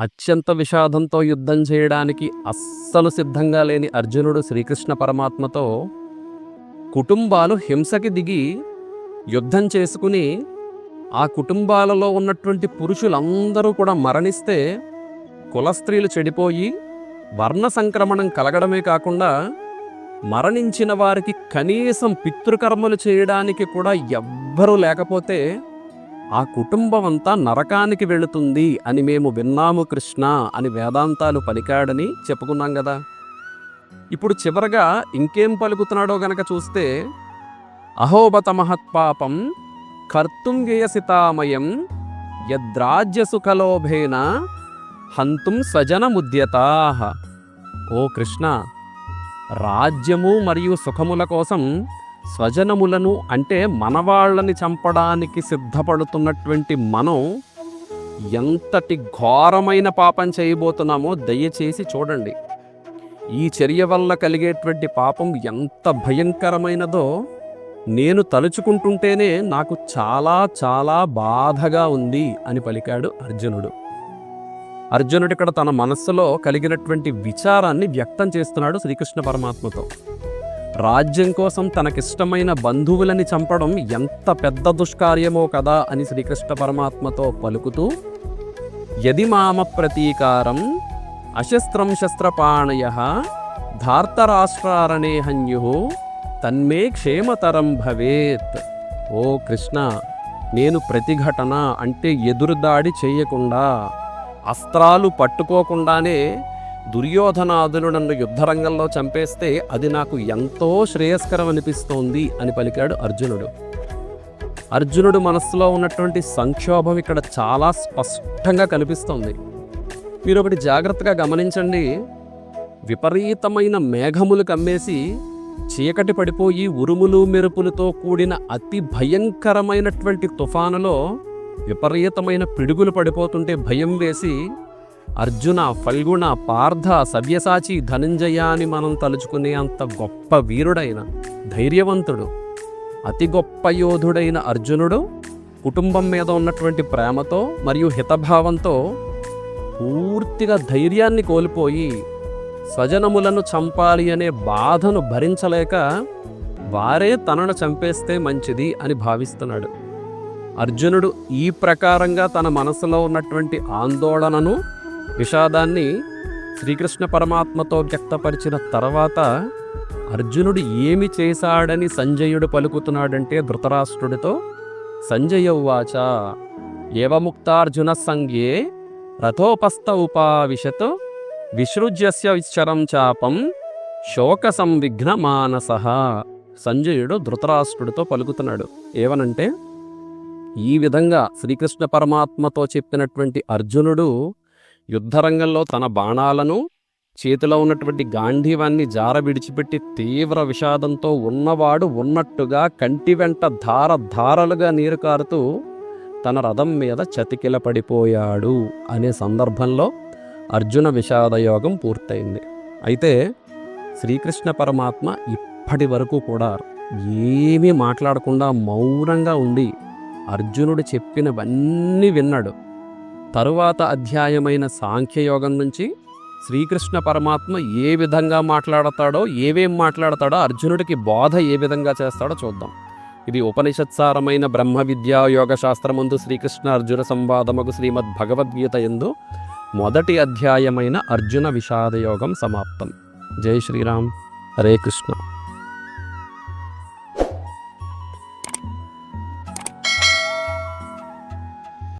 అత్యంత విషాదంతో యుద్ధం చేయడానికి అస్సలు సిద్ధంగా లేని అర్జునుడు శ్రీకృష్ణ పరమాత్మతో కుటుంబాలు హింసకి దిగి యుద్ధం చేసుకుని ఆ కుటుంబాలలో ఉన్నటువంటి పురుషులందరూ కూడా మరణిస్తే కులస్త్రీలు చెడిపోయి వర్ణ సంక్రమణం కలగడమే కాకుండా మరణించిన వారికి కనీసం పితృకర్మలు చేయడానికి కూడా ఎవ్వరూ లేకపోతే ఆ కుటుంబం అంతా నరకానికి వెళుతుంది అని మేము విన్నాము కృష్ణ అని వేదాంతాలు పలికాడని చెప్పుకున్నాం కదా ఇప్పుడు చివరగా ఇంకేం పలుకుతున్నాడో గనక చూస్తే అహోబత మహత్పాపం కర్తుంగేయసితామయం యద్రాజ్యసుఖలోభేన హంతుం స్వజనముద్యతా ఓ కృష్ణ రాజ్యము మరియు సుఖముల కోసం స్వజనములను అంటే మనవాళ్ళని చంపడానికి సిద్ధపడుతున్నటువంటి మనం ఎంతటి ఘోరమైన పాపం చేయబోతున్నామో దయచేసి చూడండి. ఈ చర్య వల్ల కలిగేటువంటి పాపం ఎంత భయంకరమైనదో నేను తలుచుకుంటుంటేనే నాకు చాలా చాలా బాధగా ఉంది అని పలికాడు అర్జునుడు. అర్జునుడు ఇక్కడ తన మనస్సులో కలిగినటువంటి విచారాన్ని వ్యక్తం చేస్తున్నాడు శ్రీకృష్ణ పరమాత్మతో. రాజ్యం కోసం తనకిష్టమైన బంధువులని చంపడం ఎంత పెద్ద దుష్కార్యమో కదా అని శ్రీకృష్ణ పరమాత్మతో పలుకుతూ యది మామ ప్రతీకారం అశస్త్రం శస్త్రపాణయ ధార్తరాష్ట్రారణే హన్యు తన్మే క్షేమతరం భవేత్. ఓ కృష్ణ నేను ప్రతిఘటన అంటే ఎదురుదాడి చేయకుండా అస్త్రాలు పట్టుకోకుండానే దుర్యోధనాదులు నన్ను యుద్ధరంగంలో చంపేస్తే అది నాకు ఎంతో శ్రేయస్కరం అనిపిస్తోంది అని పలికాడు అర్జునుడు. అర్జునుడు మనస్సులో ఉన్నటువంటి సంక్షోభం ఇక్కడ చాలా స్పష్టంగా కనిపిస్తోంది. మీరు ఒకటి జాగ్రత్తగా గమనించండి. విపరీతమైన మేఘములు కమ్మేసి చీకటి పడిపోయి ఉరుములు మెరుపులతో కూడిన అతి భయంకరమైనటువంటి తుఫానులో విపరీతమైన పిడుగులు పడిపోతుంటే భయం వేసి అర్జున ఫల్గుణ పార్థ సవ్యసాచి ధనంజయ అని మనం తలుచుకునే అంత గొప్ప వీరుడైన ధైర్యవంతుడు అతి గొప్ప యోధుడైన అర్జునుడు కుటుంబం మీద ఉన్నటువంటి ప్రేమతో మరియు హితభావంతో పూర్తిగా ధైర్యాన్ని కోల్పోయి స్వజనములను చంపాలి అనే బాధను భరించలేక వారే తనను చంపేస్తే మంచిది అని భావిస్తున్నాడు. అర్జునుడు ఈ ప్రకారంగా తన మనసులో ఉన్నటువంటి ఆందోళనను విషాదాన్ని శ్రీకృష్ణ పరమాత్మతో వ్యక్తపరిచిన తర్వాత అర్జునుడు ఏమి చేశాడని సంజయుడు పలుకుతున్నాడంటే ధృతరాష్ట్రుడితో సంజయ ఉవాచ ఏవముక్తార్జున సంజ్ఞే రథోపస్థ ఉపావిశత్ విసృజ్యస్య విశ్చరం చాపం శోక సంవిఘ్న మానస సంజయుడు ధృతరాష్ట్రుడితో పలుకుతున్నాడు. ఏవనంటే ఈ విధంగా శ్రీకృష్ణ పరమాత్మతో చెప్పినటువంటి అర్జునుడు యుద్ధరంగంలో తన బాణాలను చేతిలో ఉన్నటువంటి గాంధీవాన్ని జార విడిచిపెట్టి తీవ్ర విషాదంతో ఉన్నవాడు ఉన్నట్టుగా కంటి వెంట ధార ధారలుగా నీరు కారుతూ తన రథం మీద చతికిల పడిపోయాడు అనే సందర్భంలో అర్జున విషాదయోగం పూర్తయింది. అయితే శ్రీకృష్ణ పరమాత్మ ఇప్పటి వరకు కూడా ఏమీ మాట్లాడకుండా మౌనంగా ఉండి అర్జునుడు చెప్పినవన్నీ విన్నాడు. తరువాత అధ్యాయమైన సాంఖ్యయోగం నుంచి శ్రీకృష్ణ పరమాత్మ ఏ విధంగా మాట్లాడతాడో ఏవేం మాట్లాడతాడో అర్జునుడికి బోధ ఏ విధంగా చేస్తాడో చూద్దాం. ఇది ఉపనిషత్సారమైన బ్రహ్మ విద్యా యోగ శాస్త్రమందు శ్రీకృష్ణ అర్జున సంవాదముకు శ్రీమద్ భగవద్గీత ఎందు మొదటి అధ్యాయమైన అర్జున విషాదయోగం సమాప్తం. జై శ్రీరామ్. హరే కృష్ణ.